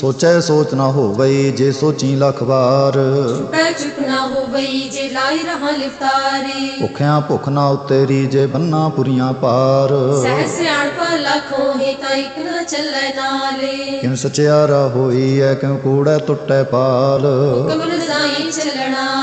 ਸੋਚੈ ਸੋਚ ਨਾ ਹੋਵਈ ਜੇ ਸੋਚੀ ਲੱਖ ਵਾਰ। ਪੈ ਚੁੱਕ ਨਾ ਹੋਵਈ ਜੇ ਲਾਈ ਰਹਾ ਲਿਫਤਾਰੇ। ਭੁੱਖਿਆਂ ਭੁੱਖ ਨਾ ਉਤੇਰੀ ਜੇ ਬੰਨਾ ਪੁਰੀਆਂ ਪਾਰ। ਸਹਿ ਸਿਆਣਪਾ ਲੱਖੋਂ ਹੀ ਤਾਂ ਇੱਕ ਨਾ ਚੱਲੇ ਨਾਲੇ। ਕਿਨ ਸਚਿਆਰਾ ਹੋਈ ਐ ਕਿਉ ਕੂੜੈ ਟੁੱਟੈ ਪਾਲ। ਚੱਲਣਾ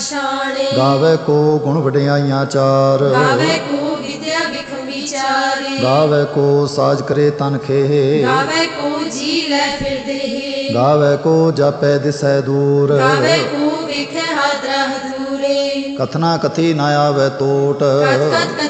ਨਿਸ਼ਾਨੇ ਗਾਵੇ ਕੋ ਗੁਣ ਵਡਿਆਈਆਂ ਚਾਰ। ਗਾਵੇ ਕੋ ਵਿਦਿਆ ਵਿਖਮ ਵਿਚਾਰੇ। ਗਾਵੇ ਕੋ ਸਾਜ ਕਰੇ ਤਨ ਖੇ ਗਾਵੇ ਕੋ ਜੀ ਲੈ ਫਿਰਦੇ ਹੈ ਗਾਵੇ ਕੋ ਜਾਪੈ ਦਿਸੈ ਦੂਰ। ਗਾਵੇ ਕੋ ਵੇਖੇ ਹਾਦਰਾ ਹਦੂਰੇ। ਕਥਨਾ ਕਥੀ ਨਾ ਆਵੇ ਟੋਟ ਕਤ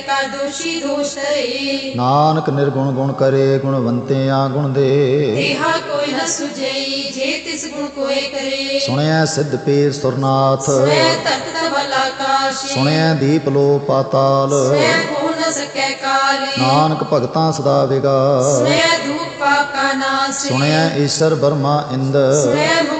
ਕਾ ਦੋਸ਼ੀ ਦੋਸ਼ ਤਰੇ ਨਾਨਕ ਨਿਰਗੁਣ ਗੁਣ ਕਰੇ ਗੁਣਵੰਤਿਆਂ ਗੁਣ ਦੇ। ਦੇਹਾ ਕੋਈ ਨ ਸੁਜਈ ਜੇ ਤਿਸ ਗੁਣ ਕੋਏ ਕਰੇ। ਸੁਣਿਆ ਸਿੱਧ ਪੀਰ ਸੁਰਨਾਥ। ਸੁਣਿਆ ਦੀਪ ਲੋ ਪਾਤਾਲ। ਨਾਨਕ ਭਗਤਾਂ ਸਦਾ ਨਾਸ। ਸੁਣਿਆ ਈਸ਼ਰ ਬਰਮਾ ਇੰਦ। ਮੰਦ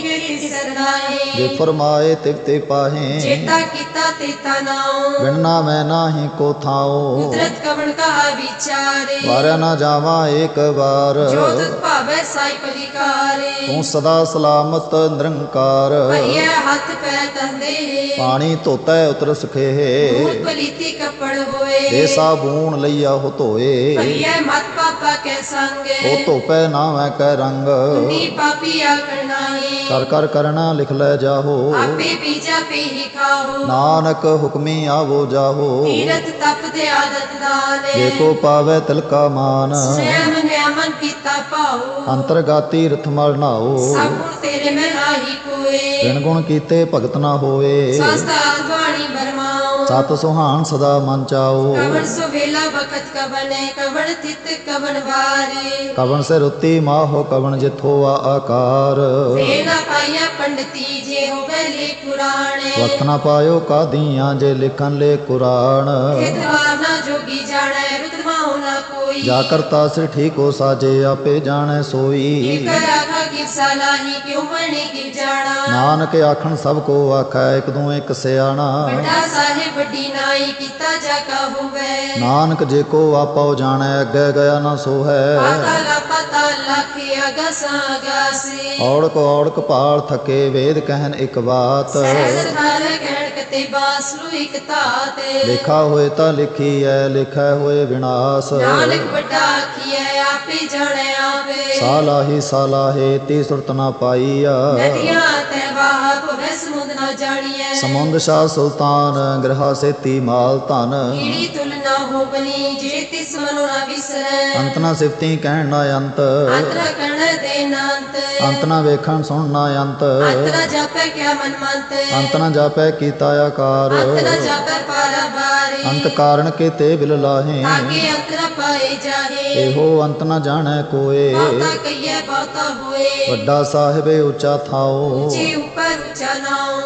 ਜੇ ਫਰਮਾਏ ਤਿਵ ਤੇ ਪਾਹੇ। ਚੇਤਾ ਕੀਤਾ ਤੇਤਾ ਨਾਉ। ਵਿਣਨਾ ਮੈਂ ਨਾਹੀ ਕੋ ਥਾਉ। ਕੁਦਰਤ ਕਵਣ ਕਹਾ ਵਿਚਾਰੇ। ਵਾਰਿਆ ਨਾ ਜਾਵਾਂ ਏਕ ਵਾਰ। ਜੋ ਤੁਧ ਭਾਵੈ ਸਾਈ ਪਲਿਕਾਰੇ। ਤੂੰ ਸਦਾ ਸਲਾਮਤ ਨਿਰੰਕਾਰ। ਭਈਏ ਹੱਥ ਪੈ ਤੰਦੇ ਪਾਣੀ ਧੋਤੈ ਉਤਰ ਸਖੇ। ਮੂਤ ਪਲੀਤੀ ਕੱਪੜ ਹੋਏ। ਸਾਬੂਨ ਲਈਆ ਹੋ ਧੋਏ। ਭਈਏ ਮਤ ਪਾਪਾ ਕੇ ਉਹ ਸੰਗੇ ਧੋਪੈ ਨਾਵੇਂ ਕੈ ਰੰਗ। ਨੀ ਪਾਪੀ ਆਕੜ ਨਾਹੀ ਕਰ ਕਰ ਕਰਣਾ ਲਿਖ ਲੈ ਜਾਹੋ। ਆਪੇ ਪੀਜਾ ਪੀ ਹੀ ਖਾਓ ਨਾਨਕ ਹੁਕਮੀ ਆਵੋ ਜਾਹੋ। ਤੀਰਤ ਤਪ ਤੇ ਆਦਤ ਦਾਨੇ। ਜੇ ਕੋ ਪਾਵੇ ਤਿਲਕਾ ਮਾਨ। ਸੈਮ ਨਿਆਮਨ ਪਾਓ ਅੰਤਰਗਾਤੀ ਰਥ ਮਲ ਨਾਓ। ਸਭ ਗੁਣ ਤੇਰੇ ਮੈਂ ਕੋਏ ਗੁਣ ਕੀਤੇ ਭਗਤ ਨਾ ਹੋਏ ਸਸਤਾਤ ਬਾਣੀ ਬਰਮਾਓ। ਸਤ ਸੁਹਾਣ ਸਦਾ ਮਨ ਚਾਓ। ਕਵਣ ਸੋ ਵੇਲਾ ਬਖਤ ਕਵਨੇ ਕਵਣ ਥਿਤ ਕਵਣ ਵਾਰੀ। ਕਵਣ ਸੇ ਰੁੱਤੀ ਮਾਹੋ ਕਵਣ ਜਿਥੋ ਆ ਆਕਾਰ। ਵੇ ਨਾ ਪਾਈਆ ਪੰਡਤੀ ਜੇ ਹੋਵੇ ਲੇ ਪੁਰਾਣੇ। ਵਕਤ ਨਾ ਪਾਇਓ ਕਾਦੀਆਂ ਜੇ ਲਿਖਨ ਲੈ ਕੁਰਾਨ। ਕਿਤਵਾਰ ਨਾ ਜੋਗੀ ਜਾਣੈ। ਜਾ ਕਰਤਾ ਸਿਰ ਠੀਕੋ ਸਾਜੇ ਆਪੇ ਜਾਣੈ ਸੋਈ। ਇਕ ਰਾਖਾ ਕੀ ਸਲਾਹੀ ਕਿਉ ਮਣੀ ਕੀ ਜਾਣਾ? ਨਾਨਕ ਆਖਣ ਸਭ ਕੋ ਆਖੈ ਇਕ ਦੂ ਇਕ ਸਿਆਣਾ। ਵੱਡਾ ਸਾਹਿਬ ਨਾਈ ਕੀਤਾ ਜਾ ਕਾ ਹੋਵੇ। ਨਾਨਕ ਜੇ ਕੋ ਆਪੋ ਜਾਣੈ ਅੱਗੇ ਗਿਆ ਨਾ ਸੋ ਹੈ ਪਾਤਾਲਾ ਪਤਾਲਾ ਕੀ ਅਗਸਾ ਅਗਾਸੀ ਔੜਕ ਔੜਕ ਪਾਲ ਥਕੇ ਵੇਦ ਕਹਿਨ ਇੱਕ ਬਾਤ। ਸਹਿਜ ਥਾਲ ਕਹਿਣ ਕਤੇ ਬਾਸਲੂ ਇਕ ਤਾਤੇ ਲਿਖਾ ਹੋਏ ਤਾਂ ਲਿਖੀ ਐ ਲਿਖੈ ਹੋਏ ਵਿਨਾਸ਼। ਨਾਨਕ ਵੱਡਾ ਆਖੀਐ ਆਪੇ ਜਾਣੈ ਆਵੇ। ਸਾਲਾਹੀ ਸਾਲਾਹੇ ਤੀ ਸੁਰਤ ਨਾ ਪਾਈਆ ਨਦੀਆਂ ਤੇ ਵਾਹ ਭਵੇ ਸਮੁੰਦ ਨਾ ਜਾਣੀਐ। ਸਮੁੰਦ ਸ਼ਾਹ ਸੁਲਤਾਨ ਗ੍ਰਹਾ ਸੇਤੀ ਮਾਲ ਧਨ। ਕੀੜੀ ਤੁਲ ਨਾ ਹੋ ਬਨੀ ਜੇ ਤਿਸ ਮਨੁ ਨਾ ਵਿਸਰੈ। ਅੰਤ ਨਾ ਸਿਫਤੀ ਕਹਿਣ ਨਾ ਅੰਤ। ਅੰਤਰ ਕਣ ਦੇ ਨਾਂਤ ਅੰਤ। ਨਾ ਵੇਖਣ ਸੁਣ ਨਾ ਅੰਤ। ਅੰਤਰ ਜਾਪੈ ਕਿਆ ਮਨ ਮੰਤ। ਅੰਤ ਨਾ ਜਾਪੈ ਕੀਤਾ ਆਕਾਰ। ਅੰਤਰ ਜਾਪੈ ਪਾਰਾ ਬਾਰੇ। ਅੰਤ ਕਾਰਣ ਕੀਤੇ ਬਿਲ ਲਾਹੇ। ਆਗੇ ਅੰਤਰ ਪਾਏ ਜਾਹੇ। ਇਹੋ ਅੰਤ ਨਾ ਜਾਣੈ ਕੋਏ। ਬਹੁਤਾ ਕਈਐ ਬਹੁਤਾ ਹੋਏ। ਵੱਡਾ ਸਾਹਿਬ ਉੱਚਾ ਥਾਓ। ਉੱਚੇ ਉੱਪਰ ਉੱਚਾ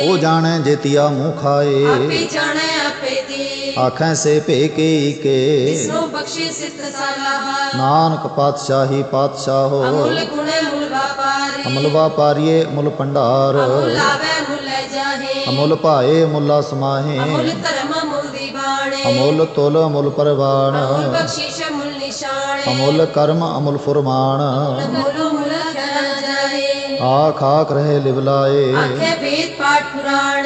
ਉਹ ਜਾਣੈ ਜੇਤੀਆ ਮੂੰਹ ਖਾਏ। ਆਪੇ ਜਾਣੈ ਆਪੇ ਦੀ। ਆਖੈ ਸੇ ਭੇ ਕੀ ਕੇ। ਜਿਸਨੂੰ ਬਖਸ਼ੇ ਸਿਤ ਸਲਾਹ ਨਾਨਕ ਪਾਤਸ਼ਾਹੀ ਪਾਤਸ਼ਾਹੋ ਅਮੁੱਲ ਗੁਣੇ ਮੁੱਲ ਵਾਪਾਰੇ। ਅਮਲ ਵਾਪਾਰੀਏ ਮੁੱਲ ਭੰਡਾਰ। ਅਮੁੱਲ ਆਵੇ ਮੁੱਲ ਲੈ ਜਾਹੇ। ਅਮੁੱਲ ਭਾਏ ਮੁੱਲਾ ਸਮਾਹੇ। ਅਮੁੱਲ ਧਰਮ ਮੁੱਲ ਦੀ ਬਾਣੇ ਅਮੁੱਲ ਤੁਲ ਅਮੁੱਲ ਪਰਵਾਨ। ਅਮੁੱਲ ਬਖਸ਼ਿਸ਼ ਮੁੱਲ ਨਿਸ਼ਾਨ। ਅਮੁੱਲ ਕਰਮ ਅਮੁੱਲ ਫੁਰਮਾਨ। ਮੂਲੋ ਮੂਲ ਜਾਏ। ਆਖ ਆਖ ਰਹੇ ਲਿਵਲਾਏ। ਆਖੇ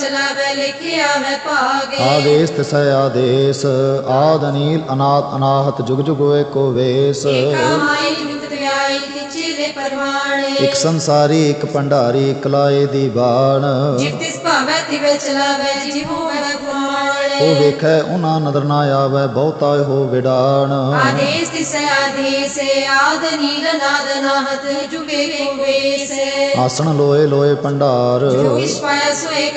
ਕਾਰ ਚਲਾਵੇ ਲਿਖਿਆ ਆਵੇ ਭਾਗ। ਆਦੇਸ ਤਿਸੈ ਆਦੇਸ ਆਦ ਨੀਲ ਅਨਾਦ ਅਨਾਹਤ ਜੁਗ ਜੁਗ ਏਕੋ ਵੇਸ। ਕਾਮਾਈ ਨਿਤ ਦਿਆਈ ਤਿਚੇ ਦੇ ਪਰਵਾਣੇ। ਇਕ ਸੰਸਾਰੀ ਇਕ ਭੰਡਾਰੀ ਇਕ ਲਾਏ ਦੀ ਬਾਣ। ਜਿਤ ਤਿਸ ਭਾਵੇ ਤਿਵੇ ਚਲਾਵੇ ਜਿਵੋ ਮੈਂ ਗੁਆਣੇ ਉਹ ਵੇਖੈ ਉਹਨਾਂ ਨਦਰ ਨਾ ਆਵੈ ਬਹੁਤਾ ਹੋ ਵਿਡਾਣ। ਆਦੇਸ ਤਿਸੈ ਆਦੇਸ ਆਦ ਨੀਲ ਨਾਦ ਨਾਹਤ ਜੁਗੇ ਕੋ ਵੇਸ ਆਸਣ ਲੋਏ ਲੋਏ ਭੰਡਾਰ ਪਾਇਆ ਸੋਏ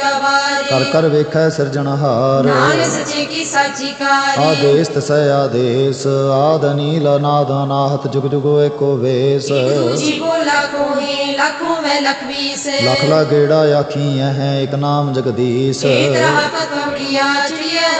ਕਰ ਕਰ ਵੇਖੈ ਸਿਰਜਣਹਾਰ ਨਾਨਕ ਸੱਚੇ ਕੀ ਸਾਚੀ ਕਾਰੀ। ਆਦੇਸ ਤਸੈ ਆਦੇਸ ਆਦ ਨੀਲ ਨਾਦ ਅਨਾਹਤ ਜੁਗ ਜੁਗ ਏਕੋ ਵੇਸ। ਲੱਖੋਂ ਮੈਂ ਲਾ ਗੇੜਾ ਆਖੀ ਹੈ ਇਕ ਨਾਮ ਜਗਦੀਸ਼। ਏਕ ਰਹਾ ਪਤਵੜੀਆ ਚਿੜੀਆ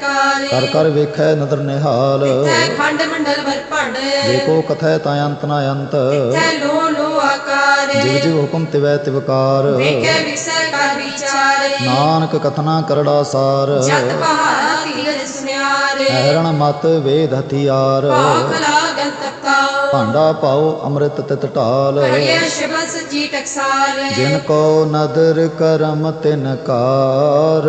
ਕਰੈ ਕਰ ਵੇਖੈ ਨਦਰ ਨਿਹਾਲ। ਤੈ ਖੰਡ ਮੰਡਲ ਕਥੈ ਤਾ ਅੰਤ ਨ ਅੰਤ। ਤੈ ਲੋ ਲੋ ਆਕਾਰ। ਜਿਵ ਜਿਵ ਹੁਕਮ ਤਿਵੈ ਤਿਵਕਾਰ ਵੇਖੇ ਵਿਸੈ ਕਰ ਵਿਚਾਰੇ। ਨਾਨਕ ਕਥਨਾ ਕਰੜਾ ਸਾਰ। ਜਤ ਸੁਨਿਆਰੇ। ਐਰਣ ਮਤ ਵੇਦ ਹਥਿਆਰ। ਭਾਖ ਲਾਗਨ ਤੱਕਾ ਭਾਂਡਾ ਪਾਓ ਅੰਮ੍ਰਿਤ ਤਿਤ ਢਾਲ। ਸ਼ਬਦ ਟਕਸਾਲ ਜਿਨ ਕੋ ਨਦਰ ਕਰਮ ਤਿਨ ਕਾਰ।